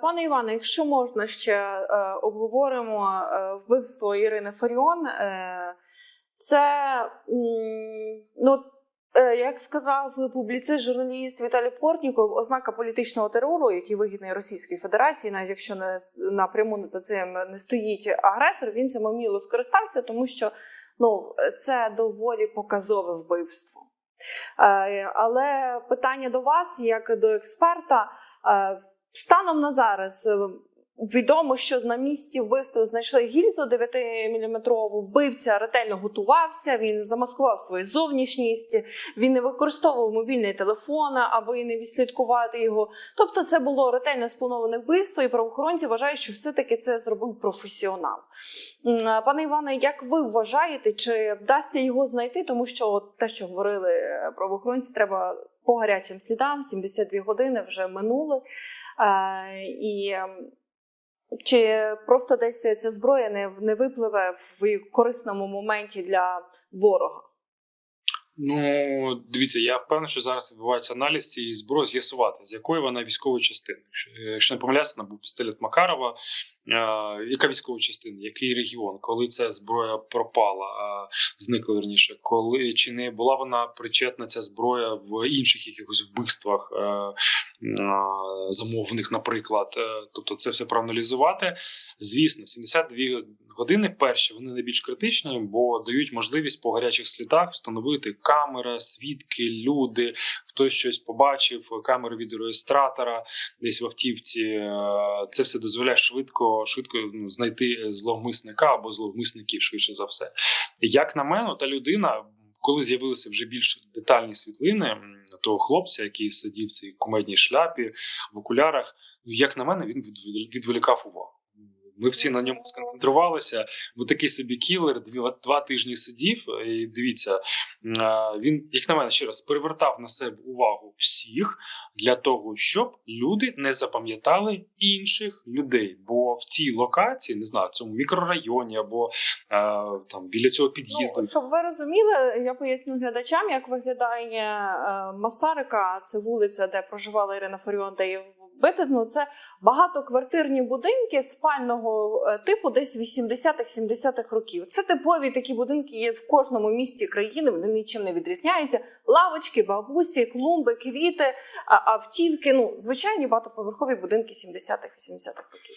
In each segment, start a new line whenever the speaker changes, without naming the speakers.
Пане Іване, якщо можна ще е, обговоримо е, вбивство Ірини Фаріон. Е, це м, ну. е, Як сказав публіцист журналіст Віталій Портніков, ознака політичного терору, який вигідний Російській Федерації, навіть якщо не напряму за цим не стоїть агресор, він цим уміло скористався, тому що ну це доволі показове вбивство. Е, Але питання до вас, як до експерта, е, станом на зараз. е, Відомо, що на місці вбивства знайшли гільзу 9-мм. Вбивця ретельно готувався. Він замаскував свою зовнішність, він не використовував мобільний телефон, аби не відслідкувати його. Тобто, це було ретельно сплановане вбивство, і правоохоронці вважають, що все-таки це зробив професіонал. Пане Іване, як ви вважаєте, чи вдасться його знайти? Тому що от те, що говорили е, правоохоронці, треба по гарячим слідам 72 години вже минули. Е, і ем, чи просто десь ця зброя не, не випливе в корисному моменті для ворога?
Ну, дивіться, я впевнений, що зараз відбувається аналіз цієї зброї, з'ясувати, з якої вона військової частини. Якщо, не помиляюся, був пістолет Макарова. Е, яка військова частина, який регіон, коли ця зброя пропала, зникла верніше, коли чи не була вона причетна ця зброя в інших якихось вбивствах е, замовних, наприклад. Е, тобто, це все проаналізувати. Звісно, 72 години перші вони найбільш критичні, бо дають можливість по гарячих слідах встановити камера, свідки, люди, хтось щось побачив, камери відеореєстратора десь в автівці. Е, Це все дозволяє швидко, швидко ну, знайти зловмисника або зловмисників, швидше за все. Як на мене, та людина. Коли з'явилися вже більш детальні світлини того хлопця, який сидів в цій кумедній шляпі в окулярах, ну як на мене, він відволікав увагу. Ми всі на ньому сконцентрувалися, бо такий собі кілер дві, два тижні сидів. І дивіться, він, як на мене, ще раз привертав на себе увагу всіх для того, щоб люди не запам'ятали інших людей. Бо в цій локації, не знаю, в цьому мікрорайоні або а, там біля цього під'їзду.
Ну, щоб ви розуміли, я поясню глядачам, як виглядає е, Масарика, це вулиця, де проживала Ірина Фаріон, де її вбити. Ну, це багатоквартирні будинки спального е, типу, десь 80-х, 70-х років. Це типові такі будинки є в кожному місті країни, вони нічим не відрізняються. Лавочки, бабусі, клумби, квіти, автівки. Ну, звичайні багатоповерхові будинки 70-х, 80-х років.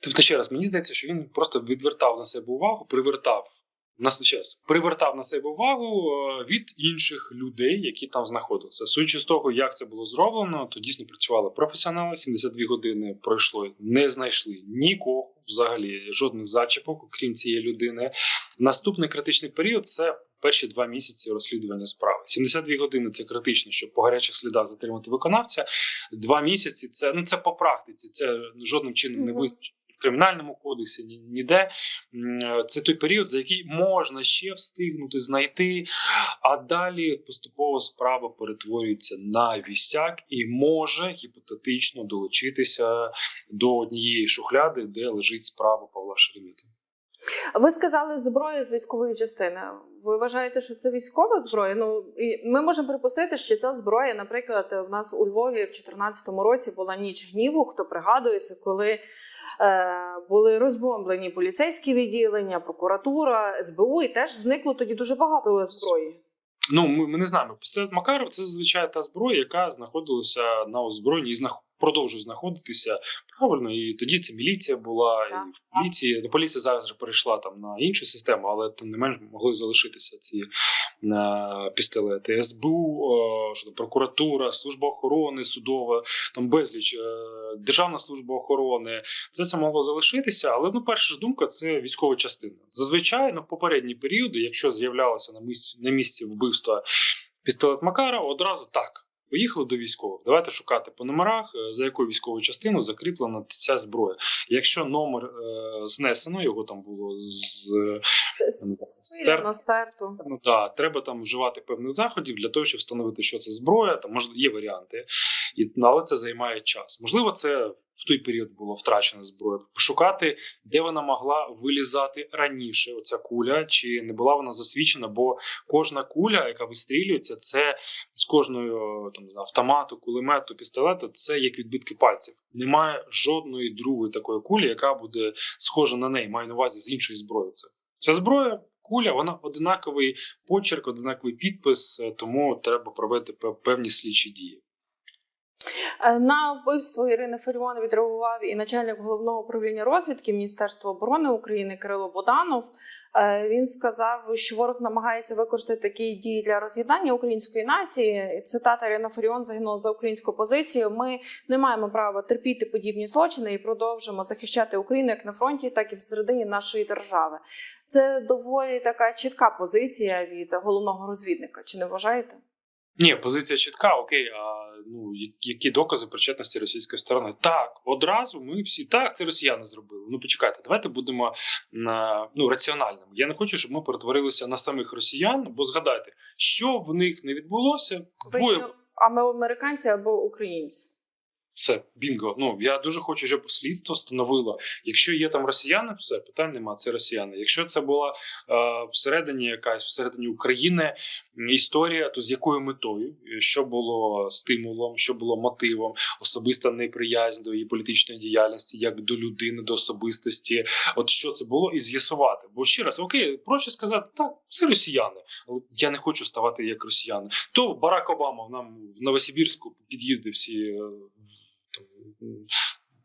Тобто, ще раз, мені здається, що він просто відвертав на себе увагу, привертав нас привертав на себе увагу е, від інших людей, які там знаходилися. Судячи з того, як це було зроблено, то дійсно працювали професіонали. 72 години пройшло, не знайшли нікого взагалі, жодних зачіпок, окрім цієї людини. Наступний критичний період це. Перші два місяці розслідування справи. 72 години це критично, щоб по гарячих слідах затримати виконавця. Два місяці це ну це по практиці. Це жодним чином не визначено кримінальному кодексі, ні, ніде. Це той період, за який можна ще встигнути знайти, а далі поступово справа перетворюється на вісяк і може гіпотетично долучитися до однієї шухляди, де лежить справа Павла Шеремета.
Ви сказали зброю з військової частини. Ви вважаєте, що це військова зброя? Ну і ми можемо припустити, що ця зброя, наприклад, в нас у Львові в 2014 році була ніч гніву. Хто пригадується, коли е, були розбомблені поліцейські відділення, прокуратура, СБУ, і теж зникло тоді дуже багато зброї.
Ну, ми, ми не знаємо. Пістолет Макаров це зазвичай та зброя, яка знаходилася на озброєнні і знах... продовжує знаходитися правильно. І тоді це міліція була,
Так.
і в поліції. До поліція зараз вже перейшла там на іншу систему, але тим не менш могли залишитися ці е, пістолети. СБУ, е, що там, прокуратура, служба охорони, судова, там безліч, е, Державна служба охорони. Це все могло залишитися, але ну, перша ж думка це військова частина. Зазвичай ну, в попередні періоди, якщо з'являлося на місці, на місці вбивства пістолет Макара, одразу так. Поїхали до військових. Давайте шукати по номерах, е, за якою військовою частиною закріплена ця зброя. Якщо номер е, знесено, його там було з
Спиляно, стерту.
Ну да, треба там вживати певних заходів для того, щоб встановити, що це зброя. Там можливо є варіанти, і але це займає час. Можливо, це в той період було втрачено зброю, пошукати, де вона могла вилізати раніше. Оця куля, чи не була вона засвідчена, бо кожна куля, яка вистрілюється, це з кожною там автомату, кулемету, пістолету, це як відбитки пальців. Немає жодної другої такої кулі, яка буде схожа на неї, маю на увазі з іншої зброї. Це ця зброя. Куля, вона одинаковий почерк, одинаковий підпис, е, тому треба провести певні слідчі дії.
Е, На вбивство Ірини Фаріон відреагував і начальник головного управління розвідки Міністерства оборони України Кирило Боданов. Е, Він сказав, що ворог намагається використати такі дії для роз'єднання української нації. Цитата Ірина Фаріон загинула за українську позицію. Ми не маємо права терпіти подібні злочини і продовжимо захищати Україну як на фронті, так і всередині нашої держави. Це доволі така чітка позиція від головного розвідника. Чи не вважаєте?
Ні, позиція чітка, окей. А ну які докази причетності російської сторони? Так, одразу ми всі так, це росіяни зробили. Ну почекайте, давайте будемо ну раціональними. Я не хочу, щоб ми перетворилися на самих росіян, бо згадайте, що в них не відбулося, двоє
а ми американці або українці?
Все, бінго. Ну я дуже хочу, щоб слідство встановило, якщо є там росіяни, все питань нема. Це росіяни. Якщо це була е, всередині якась всередині України історія, то з якою метою, що було стимулом, що було мотивом, особиста неприязнь до її політичної діяльності, як до людини, до особистості. От що це було, і з'ясувати. Бо ще раз, окей, проще сказати, так, це росіяни, але я не хочу ставати як росіяни. То Барак Обама нам в Новосибірську під'їзди всі.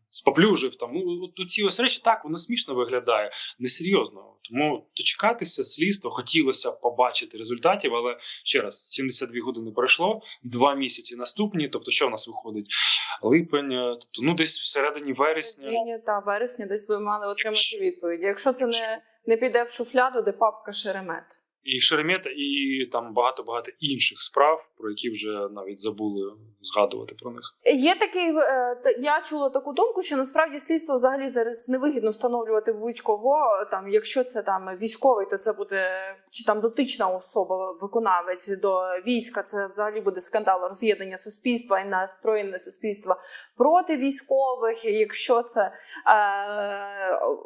Споплюжив там. Ну, от ці ось речі так воно смішно виглядає, несерйозно. Тому дочекатися слідства хотілося б побачити результатів, але ще раз 72 години пройшло, два місяці наступні. Тобто, що в нас виходить? Липень, е, тобто, ну десь всередині вересня.
Та вересня десь ви мали отримати відповідь. Якщо це не, не піде в шуфляду, де папка Шеремет.
І Шеремета, і там багато багато інших справ, про які вже навіть забули згадувати про них.
Є такий е, це- я чула таку думку, що насправді слідство взагалі зараз невигідно встановлювати будь-кого. Там, якщо це там військовий, то це буде чи там дотична особа, виконавець до війська. Це взагалі буде скандал роз'єднання суспільства і настроєння суспільства проти військових. Якщо це е,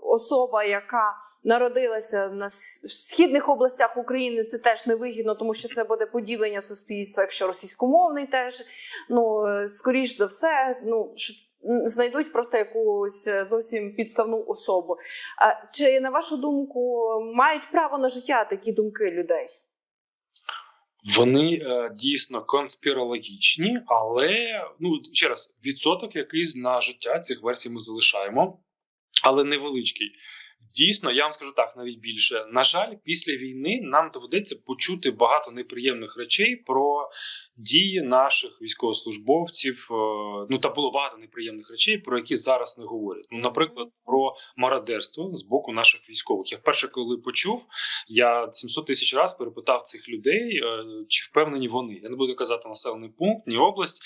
особа, яка народилася на східних областях України, це теж невигідно, тому що це буде поділення суспільства. Якщо російськомовний теж ну е, скоріш за все, ну знайдуть просто якусь е, зовсім підставну особу. А чи на вашу думку мають право на життя такі думки людей?
Вони е, дійсно конспірологічні, але ну ще раз, відсоток якийсь на життя цих версій ми залишаємо, але невеличкий. Дійсно, я вам скажу так, навіть більше. На жаль, після війни нам доведеться почути багато неприємних речей про дії наших військовослужбовців. е, Ну та було багато неприємних речей, про які зараз не говорять. Ну, наприклад, про мародерство з боку наших військових. Я вперше, коли почув, я 700 тисяч разів перепитав цих людей, е, чи впевнені вони. Я не буду казати населений пункт, ні область.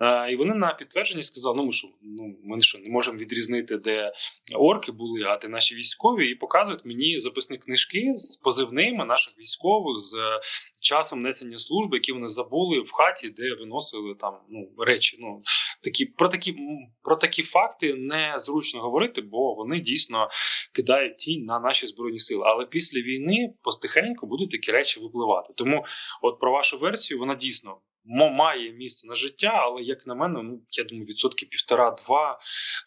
Е, І вони на підтвердженні сказали: ну ми що, ну ми що не можемо відрізнити, де орки були, а де наші військові, і показують мені записні книжки з позивними наших військових з часом несення служби, які вони забули в хаті, де виносили там ну речі. Ну такі про такі про такі факти незручно говорити, бо вони дійсно кидають тінь на наші збройні сили. Але після війни постихеньку будуть такі речі випливати. Тому, от про вашу версію, вона дійсно. Має місце на життя, але як на мене, ну я думаю, відсотки півтора-два.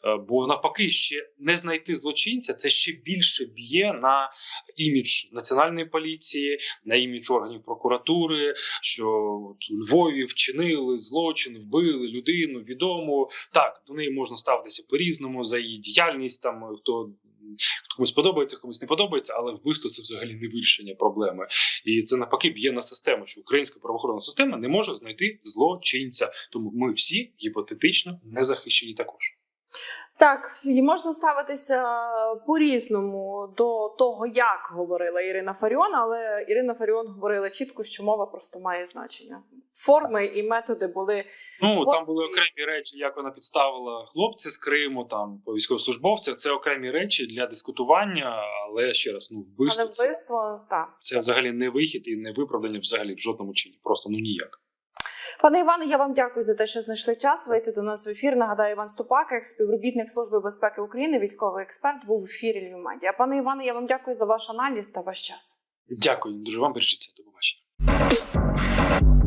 Е, Бо навпаки, ще не знайти злочинця, це ще більше б'є на імідж національної поліції, на імідж органів прокуратури, що от у Львові вчинили злочин, вбили людину відому. Так, до неї можна ставитися по-різному за її діяльність. Там хто комусь подобається, комусь не подобається, але вбивство це взагалі не вирішення проблеми. І це навпаки б'є на систему, що українська правоохоронна система не може знайти злочинця. Тому ми всі гіпотетично не захищені також.
Так, і можна ставитися по-різному до того, як говорила Ірина Фаріон, але Ірина Фаріон говорила чітко, що мова просто має значення. Форми і методи були
Ну
Ось
там були окремі речі, як вона підставила хлопця з Криму, там по військовослужбовцях. Це окремі речі для дискутування. Але ще раз, ну вбивство
але
це,
так.
це взагалі не вихід і не виправдання взагалі в жодному чині. Просто ну ніяк.
Пане Іване, я вам дякую за те, що знайшли час вийти до нас в ефір. Нагадаю, Іван Ступак, як співробітник Служби безпеки України, військовий експерт, був в ефірі Львів Медіа. Пане Іване, я вам дякую за ваш аналіз та ваш час.
Дякую дуже вам, бережіться. До побачення.